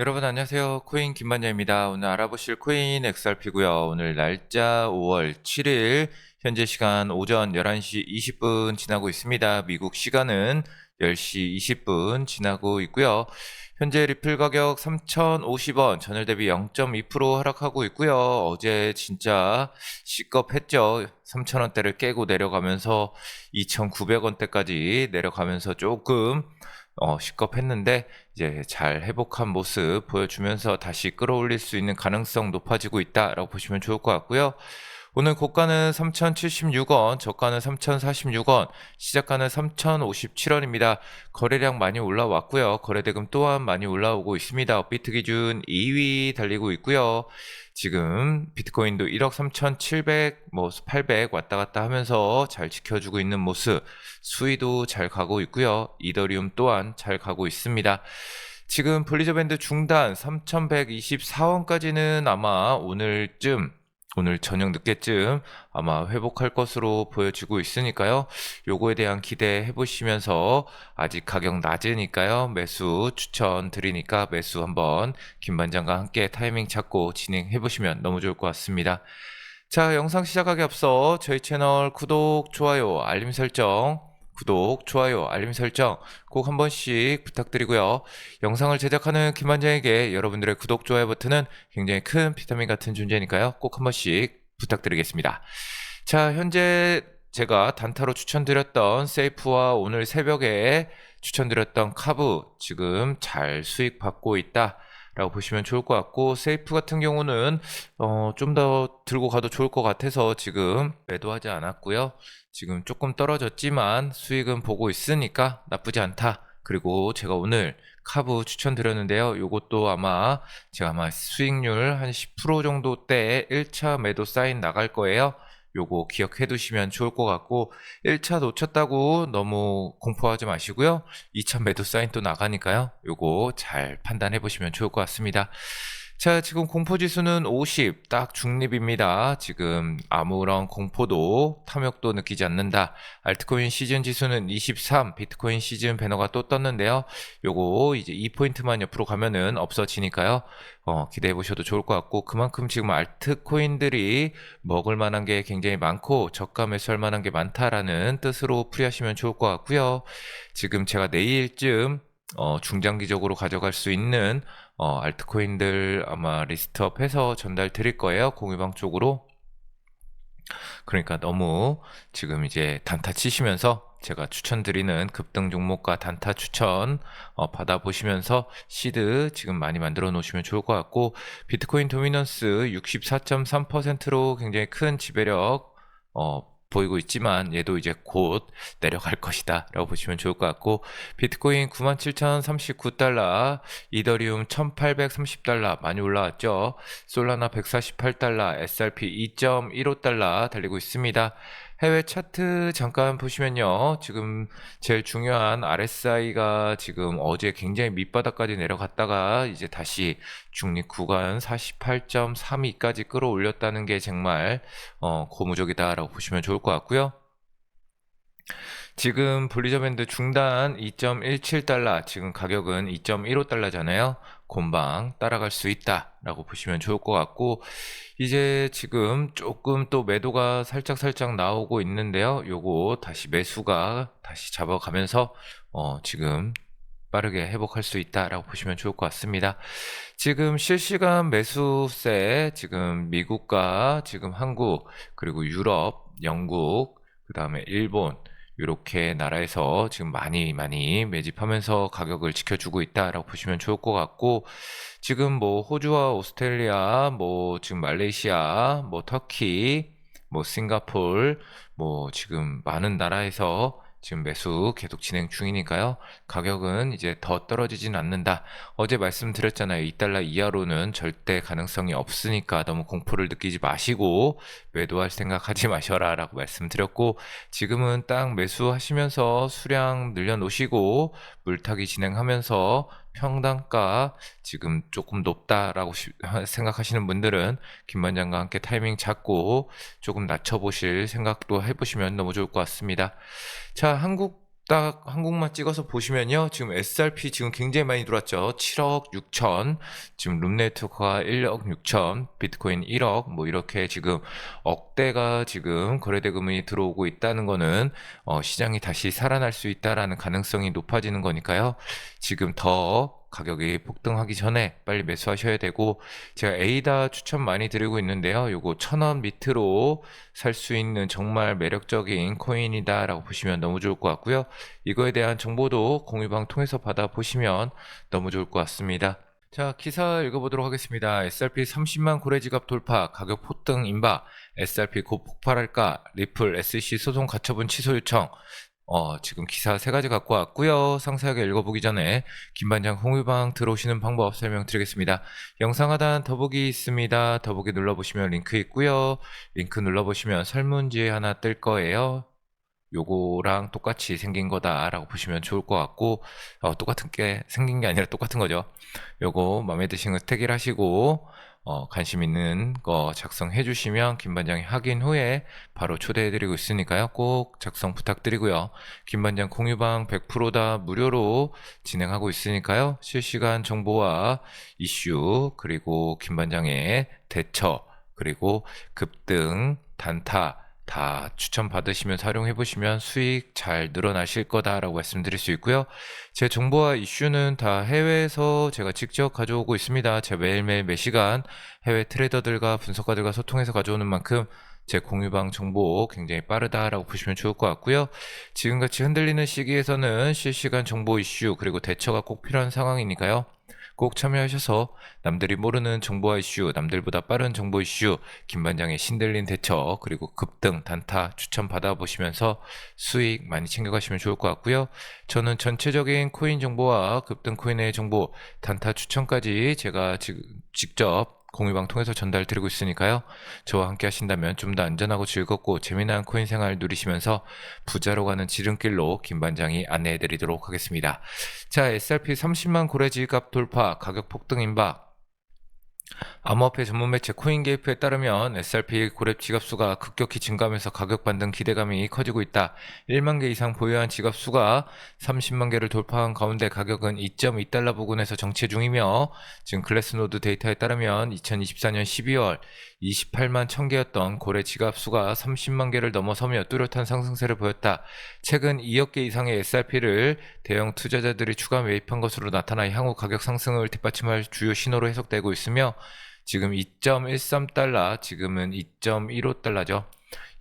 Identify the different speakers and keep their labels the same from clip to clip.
Speaker 1: 여러분 안녕하세요. 코인 김만자입니다. 오늘 알아보실 코인 XRP고요. 오늘 날짜 5월 7일 현재 시간 오전 11시 20분 지나고 있습니다. 미국 시간은 10시 20분 지나고 있고요. 현재 리플 가격 3,050원, 전일 대비 0.2% 하락하고 있고요. 어제 진짜 시겁했죠. 3,000원대를 깨고 내려가면서 2,900원대까지 내려가면서 조금 어, 시겁했는데 이제 잘 회복한 모습 보여주면서 다시 끌어올릴 수 있는 가능성 높아지고 있다라고 보시면 좋을 것 같고요. 오늘 고가는 3,076원, 저가는 3,046원, 시작가는 3,057원입니다. 거래량 많이 올라왔고요. 거래대금 또한 많이 올라오고 있습니다. 업비트 기준 2위 달리고 있고요. 지금 비트코인도 1억 3,700, 뭐 800 왔다 갔다 하면서 잘 지켜주고 있는 모습, 수위도 잘 가고 있고요. 이더리움 또한 잘 가고 있습니다. 지금 볼리저 밴드 중단 3,124원까지는 아마 오늘쯤 오늘 저녁 늦게쯤 아마 회복할 것으로 보여지고 있으니까요. 요거에 대한 기대해 보시면서 아직 가격 낮으니까요. 매수 추천 드리니까 매수 한번 김반장과 함께 타이밍 잡고 진행해 보시면 너무 좋을 것 같습니다. 자, 영상 시작하기 앞서 저희 채널 구독, 좋아요, 알림 설정 구독, 좋아요, 알림 설정 꼭 한 번씩 부탁드리고요. 영상을 제작하는 김만장에게 여러분들의 구독, 좋아요 버튼은 굉장히 큰 비타민 같은 존재니까요. 꼭 한 번씩 부탁드리겠습니다. 자, 현재 제가 단타로 추천드렸던 세이프와 오늘 새벽에 추천드렸던 카브 지금 잘 수익 받고 있다. 라고 보시면 좋을 것 같고 세이프 같은 경우는 어, 좀 더 들고 가도 좋을 것 같아서 지금 매도하지 않았고요. 지금 조금 떨어졌지만 수익은 보고 있으니까 나쁘지 않다. 그리고 제가 오늘 카브 추천드렸는데요. 요것도 아마 제가 아마 수익률 한 10% 정도 때 1차 매도 사인 나갈 거예요. 요거 기억해 두시면 좋을 것 같고 1차 놓쳤다고 너무 공포하지 마시고요. 2차 매도 사인 또 나가니까요. 요거 잘 판단해 보시면 좋을 것 같습니다. 자, 지금 공포 지수는 50, 딱 중립입니다. 지금 아무런 공포도 탐욕도 느끼지 않는다. 알트코인 시즌 지수는 23, 비트코인 시즌 배너가 또 떴는데요. 요거 이제 2포인트만 옆으로 가면은 없어지니까요. 어, 기대해 보셔도 좋을 것 같고 그만큼 지금 알트코인들이 먹을 만한 게 굉장히 많고 저가 매수할 만한 게 많다라는 뜻으로 풀이하시면 좋을 것 같고요. 지금 제가 내일쯤 어, 중장기적으로 가져갈 수 있는 어, 알트코인들 아마 리스트업 해서 전달 드릴 거예요. 공유방 쪽으로. 그러니까 너무 지금 이제 단타 치시면서 제가 추천드리는 급등 종목과 단타 추천 어, 받아보시면서 시드 지금 많이 만들어 놓으시면 좋을 것 같고 비트코인 도미넌스 64.3%로 굉장히 큰 지배력 어, 보이고 있지만 얘도 이제 곧 내려갈 것이다 라고 보시면 좋을 것 같고 비트코인 97,039달러 이더리움 1,830달러 많이 올라왔죠? 솔라나 148달러 SRP 2.15달러 달리고 있습니다 해외 차트 잠깐 보시면요. 지금 제일 중요한 RSI가 지금 어제 굉장히 밑바닥까지 내려갔다가 이제 다시 중립 구간 48.32까지 끌어올렸다는 게 정말 어, 고무적이다라고 보시면 좋을 것 같고요. 지금 볼리저밴드 중단 2.17달러, 지금 가격은 2.15달러잖아요. 곰방 따라갈 수 있다라고 보시면 좋을 것 같고, 이제 지금 조금 또 매도가 살짝 살짝 나오고 있는데요. 요거 다시 매수가 다시 잡아가면서, 어, 지금 빠르게 회복할 수 있다라고 보시면 좋을 것 같습니다. 지금 실시간 매수세, 지금 미국과 지금 한국, 그리고 유럽, 영국, 그 다음에 일본, 이렇게 나라에서 지금 많이 많이 매집하면서 가격을 지켜주고 있다라고 보시면 좋을 것 같고 지금 뭐 호주와 오스트레일리아 뭐 지금 말레이시아 뭐 터키 뭐 싱가폴 뭐 지금 많은 나라에서 지금 매수 계속 진행 중이니까요. 가격은 이제 더 떨어지진 않는다. 어제 말씀드렸잖아요. 2달러 이하로는 절대 가능성이 없으니까 너무 공포를 느끼지 마시고 매도할 생각하지 마셔라 라고 말씀드렸고 지금은 딱 매수하시면서 수량 늘려놓으시고 물타기 진행하면서 평단가 지금 조금 높다라고 생각하시는 분들은 김반장과 함께 타이밍 잡고 조금 낮춰보실 생각도 해보시면 너무 좋을 것 같습니다. 자, 한국 딱 한국만 찍어서 보시면요. 지금 SRP 지금 굉장히 많이 들어왔죠. 7억 6천. 지금 룸네트워크가 1억 6천. 비트코인 1억. 뭐 이렇게 지금 억대가 지금 거래대금이 들어오고 있다는 거는 어, 시장이 다시 살아날 수 있다라는 가능성이 높아지는 거니까요. 지금 더 가격이 폭등하기 전에 빨리 매수하셔야 되고 제가 에이다 추천 많이 드리고 있는데요. 요거 천 원 밑으로 살 수 있는 정말 매력적인 코인이다라고 보시면 너무 좋을 것 같고요. 이거에 대한 정보도 공유방 통해서 받아 보시면 너무 좋을 것 같습니다. 자, 기사 읽어보도록 하겠습니다. SRP 30만 고래 지갑 돌파, 가격 폭등 임박, SRP 곧 폭발할까, 리플 SEC 소송 가처분 취소 요청, 어, 지금 기사 세 가지 갖고 왔고요. 상세하게 읽어보기 전에 김반장 홍유방 들어오시는 방법 설명드리겠습니다. 영상 하단 더보기 있습니다. 더보기 눌러보시면 링크 있고요. 링크 눌러보시면 설문지 하나 뜰 거예요. 요거랑 똑같이 생긴 거다라고 보시면 좋을 것 같고 어, 똑같은 게 생긴 게 아니라 똑같은 거죠. 요거 마음에 드시는 거 택일 하시고 어, 관심 있는 거 작성해 주시면 김반장이 확인 후에 바로 초대해 드리고 있으니까요. 꼭 작성 부탁드리고요. 김반장 공유방 100%다 무료로 진행하고 있으니까요. 실시간 정보와 이슈 그리고 김반장의 대처 그리고 급등 단타 다 추천 받으시면 활용해 보시면 수익 잘 늘어나실 거다라고 말씀드릴 수 있고요. 제 정보와 이슈는 다 해외에서 제가 직접 가져오고 있습니다. 제가 매일매일 매 시간 해외 트레이더들과 분석가들과 소통해서 가져오는 만큼 제 공유방 정보 굉장히 빠르다라고 보시면 좋을 것 같고요. 지금같이 흔들리는 시기에서는 실시간 정보 이슈 그리고 대처가 꼭 필요한 상황이니까요. 꼭 참여하셔서 남들이 모르는 정보와 이슈, 남들보다 빠른 정보 이슈, 김반장의 신들린 대처, 그리고 급등, 단타 추천 받아보시면서 수익 많이 챙겨가시면 좋을 것 같고요. 저는 전체적인 코인 정보와 급등 코인의 정보, 단타 추천까지 제가 지금 직접 공유방 통해서 전달 드리고 있으니까요. 저와 함께 하신다면 좀 더 안전하고 즐겁고 재미난 코인 생활 누리시면서 부자로 가는 지름길로 김반장이 안내해 드리도록 하겠습니다. 자, SRP 30만 고래 지갑 돌파, 가격 폭등 임박. 암호화폐 전문 매체 코인게이프에 따르면 SRP 고렙 지갑수가 급격히 증가하면서 가격 반등 기대감이 커지고 있다. 1만 개 이상 보유한 지갑수가 30만 개를 돌파한 가운데 가격은 2.2달러 부근에서 정체 중이며 지금 글래스노드 데이터에 따르면 2024년 12월 28만 1000개였던 고래 지갑수가 30만 개를 넘어서며 뚜렷한 상승세를 보였다. 최근 2억 개 이상의 SRP를 대형 투자자들이 추가 매입한 것으로 나타나 향후 가격 상승을 뒷받침할 주요 신호로 해석되고 있으며 지금 2.13달러, 지금은 2.15달러죠.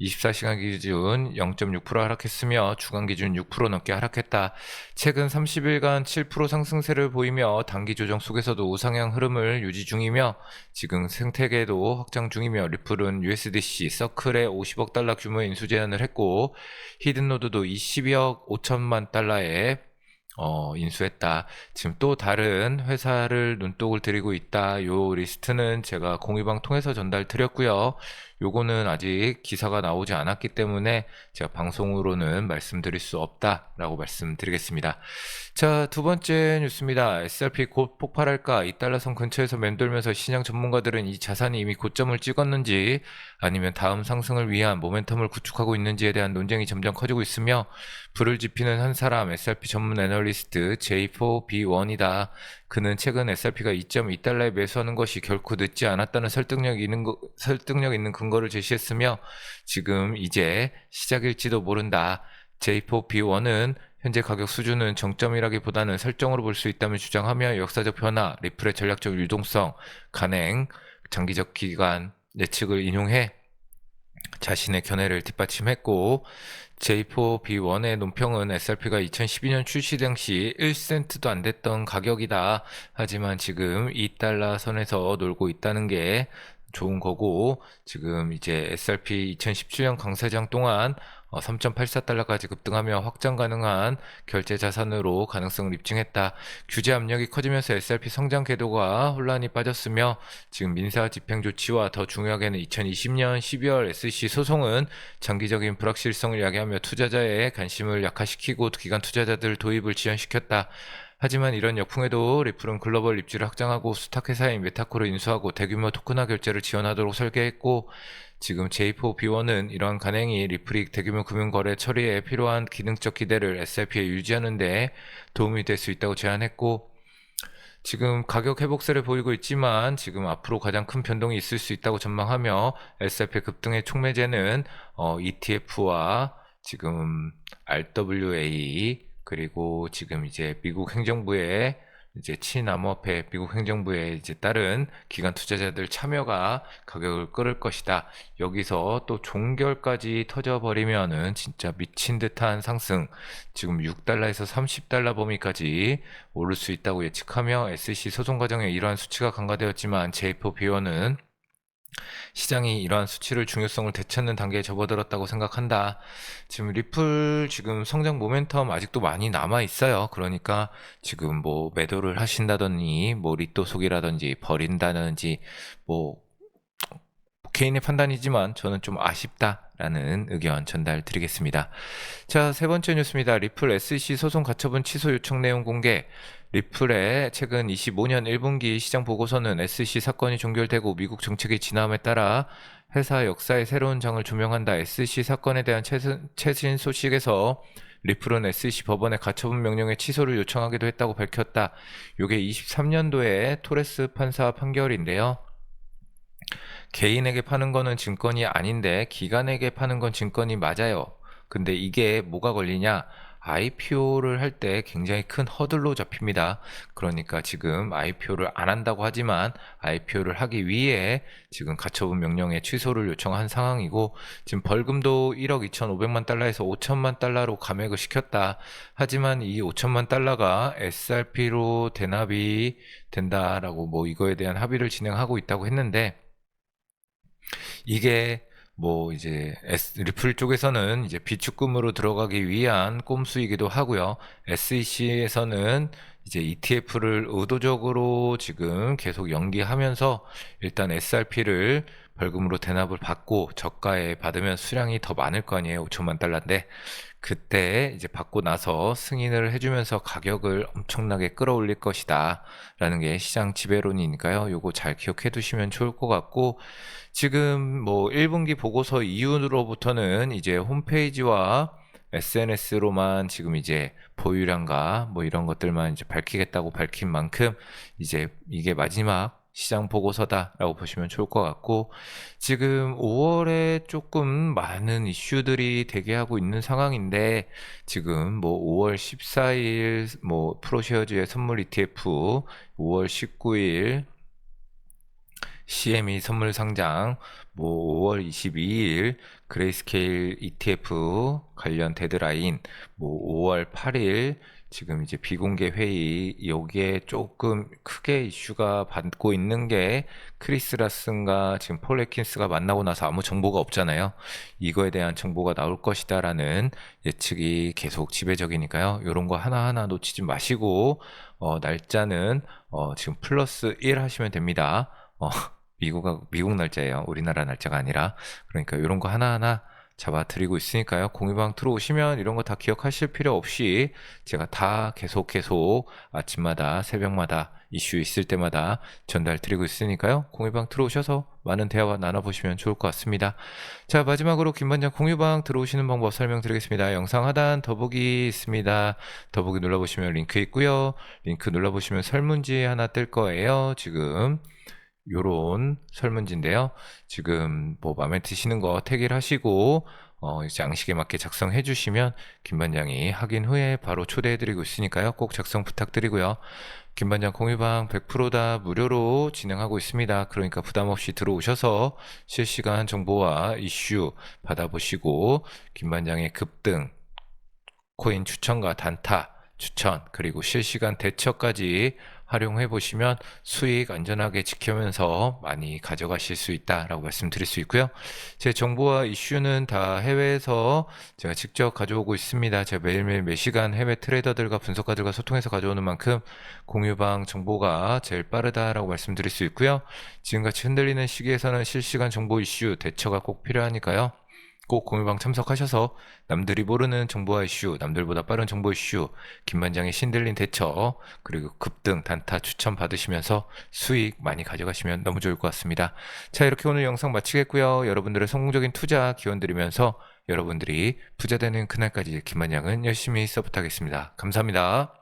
Speaker 1: 24시간 기준 0.6% 하락했으며 주간 기준 6% 넘게 하락했다. 최근 30일간 7% 상승세를 보이며 단기 조정 속에서도 우상향 흐름을 유지 중이며 지금 생태계도 확장 중이며 리플은 USDC 서클에 50억 달러 규모의 인수 제안을 했고 히든노드도 22억 5천만 달러에 어, 인수했다. 지금 또 다른 회사를 눈독을 들이고 있다. 요 리스트는 제가 공유방 통해서 전달 드렸고요. 요거는 아직 기사가 나오지 않았기 때문에 제가 방송으로는 말씀드릴 수 없다라고 말씀드리겠습니다. 자, 두 번째 뉴스입니다. SRP 곧 폭발할까? 이달러선 근처에서 맴돌면서 시장 전문가들은 이 자산이 이미 고점을 찍었는지 아니면 다음 상승을 위한 모멘텀을 구축하고 있는지에 대한 논쟁이 점점 커지고 있으며 불을 지피는 한 사람 SRP 전문 애널리 스트 J4B1이다. 그는 최근 SRP가 2.2달러에 매수하는 것이 결코 늦지 않았다는 설득력 있는 거, 설득력 있는 근거를 제시했으며 지금 이제 시작일지도 모른다. J4B1은 현재 가격 수준은 정점이라기보다는 설정으로 볼 수 있다며 주장하며 역사적 변화, 리플의 전략적 유동성, 간행, 장기적 기간 예측을 인용해 자신의 견해를 뒷받침했고 J4B1의 논평은 SRP가 2012년 출시 당시 1센트도 안 됐던 가격이다. 하지만 지금 2달러 선에서 놀고 있다는 게 좋은 거고 지금 이제 SRP 2017년 강세장 동안 3.84달러까지 어, 급등하며 확장 가능한 결제 자산으로 가능성을 입증했다. 규제 압력이 커지면서 SRP 성장 궤도가 혼란이 빠졌으며 지금 민사 집행 조치와 더 중요하게는 2020년 12월 SEC 소송은 장기적인 불확실성을 야기하며 투자자의 관심을 약화시키고 기관 투자자들 도입을 지연시켰다. 하지만 이런 역풍에도 리플은 글로벌 입지를 확장하고 수탁 회사인 메타코를 인수하고 대규모 토큰화 결제를 지원하도록 설계했고 지금 J4B1은 이러한 간행이 리플이 대규모 금융거래 처리에 필요한 기능적 기대를 SRP에 유지하는 데 도움이 될 수 있다고 제안했고 지금 가격 회복세를 보이고 있지만 지금 앞으로 가장 큰 변동이 있을 수 있다고 전망하며 SRP 급등의 촉매제는 어, ETF와 지금 RWA 그리고 지금 이제 미국 행정부의 이제 친암호화폐 미국 행정부의 이제 따른 기관 투자자들 참여가 가격을 끌을 것이다. 여기서 또 종결까지 터져버리면은 진짜 미친 듯한 상승. 지금 6달러에서 30달러 범위까지 오를 수 있다고 예측하며 SEC 소송 과정에 이러한 수치가 간과되었지만 J4 비원은 시장이 이러한 수치를 중요성을 되찾는 단계에 접어들었다고 생각한다. 지금 리플 지금 성장 모멘텀 아직도 많이 남아 있어요. 그러니까 지금 뭐 매도를 하신다더니 뭐 리또 속이라든지 버린다든지 뭐 개인의 판단이지만 저는 좀 아쉽다라는 의견 전달 드리겠습니다. 자, 세 번째 뉴스입니다. 리플 SEC 소송 가처분 취소 요청 내용 공개. 리플의 최근 25년 1분기 시장 보고서는 SEC 사건이 종결되고 미국 정책의 진화함에 따라 회사 역사의 새로운 장을 조명한다. SEC 사건에 대한 최신, 최신 소식에서 리플은 SEC 법원의 가처분 명령의 취소를 요청하기도 했다고 밝혔다. 이게 23년도에 토레스 판사 판결인데요. 개인에게 파는 거는 증권이 아닌데 기관에게 파는 건 증권이 맞아요. 근데 이게 뭐가 걸리냐? IPO를 할 때 굉장히 큰 허들로 잡힙니다. 그러니까 지금 IPO를 안 한다고 하지만 IPO를 하기 위해 지금 가처분 명령의 취소를 요청한 상황이고 지금 벌금도 1억 2,500만 달러에서 5천만 달러로 감액을 시켰다. 하지만 이 5천만 달러가 SRP로 대납이 된다라고 뭐 이거에 대한 합의를 진행하고 있다고 했는데 이게 뭐 이제 S, 리플 쪽에서는 이제 비축금으로 들어가기 위한 꼼수이기도 하고요. SEC에서는 이제 ETF를 의도적으로 지금 계속 연기하면서 일단 SRP를 벌금으로 대납을 받고 저가에 받으면 수량이 더 많을 거 아니에요. 5천만 달러인데 그때 이제 받고 나서 승인을 해주면서 가격을 엄청나게 끌어올릴 것이다 라는 게 시장 지배론이니까요. 요거 잘 기억해 두시면 좋을 것 같고 지금 뭐 1분기 보고서 이후로부터는 이제 홈페이지와 SNS로만 지금 이제 보유량과 뭐 이런 것들만 이제 밝히겠다고 밝힌 만큼 이제 이게 마지막 시장 보고서다라고 보시면 좋을 것 같고 지금 5월에 조금 많은 이슈들이 대기하고 있는 상황인데 지금 뭐 5월 14일 뭐 프로쉐어즈의 선물 ETF 5월 19일 CME 선물 상장, 뭐 5월 22일 그레이스케일 ETF 관련 데드라인, 뭐 5월 8일 지금 이제 비공개 회의 여기에 조금 크게 이슈가 받고 있는 게 크리스 라슨가 지금 폴 레킨스가 만나고 나서 아무 정보가 없잖아요. 이거에 대한 정보가 나올 것이다라는 예측이 계속 지배적이니까요. 이런 거 하나하나 놓치지 마시고 어, 날짜는 어, 지금 플러스 1 하시면 됩니다. 어, 미국 미국 날짜예요. 우리나라 날짜가 아니라 그러니까 이런 거 하나하나 잡아드리고 있으니까요. 공유방 들어오시면 이런 거 다 기억하실 필요 없이 제가 다 계속 계속 아침마다 새벽마다 이슈 있을 때마다 전달 드리고 있으니까요. 공유방 들어오셔서 많은 대화 나눠보시면 좋을 것 같습니다. 자 마지막으로 김반장 공유방 들어오시는 방법 설명드리겠습니다. 영상 하단 더보기 있습니다. 더보기 눌러보시면 링크 있고요. 링크 눌러보시면 설문지 하나 뜰 거예요. 지금 요런 설문지인데요. 지금 뭐 마음에 드시는 거 태기를 하시고 어, 양식에 맞게 작성해 주시면 김반장이 확인 후에 바로 초대해 드리고 있으니까요. 꼭 작성 부탁드리고요. 김반장 공유방 100%다 무료로 진행하고 있습니다. 그러니까 부담 없이 들어오셔서 실시간 정보와 이슈 받아보시고 김반장의 급등, 코인 추천과 단타 추천, 그리고 실시간 대처까지 활용해 보시면 수익 안전하게 지키면서 많이 가져가실 수 있다라고 말씀드릴 수 있고요. 제 정보와 이슈는 다 해외에서 제가 직접 가져오고 있습니다. 제가 매일매일 몇 시간 해외 트레이더들과 분석가들과 소통해서 가져오는 만큼 공유방 정보가 제일 빠르다라고 말씀드릴 수 있고요. 지금같이 흔들리는 시기에서는 실시간 정보 이슈 대처가 꼭 필요하니까요. 꼭 공유방 참석하셔서 남들이 모르는 정보와 이슈, 남들보다 빠른 정보 이슈, 김반장의 신들린 대처, 그리고 급등, 단타 추천 받으시면서 수익 많이 가져가시면 너무 좋을 것 같습니다. 자, 이렇게 오늘 영상 마치겠고요. 여러분들의 성공적인 투자 기원 드리면서 여러분들이 부자 되는 그날까지 김반장은 열심히 서포트하겠습니다. 감사합니다.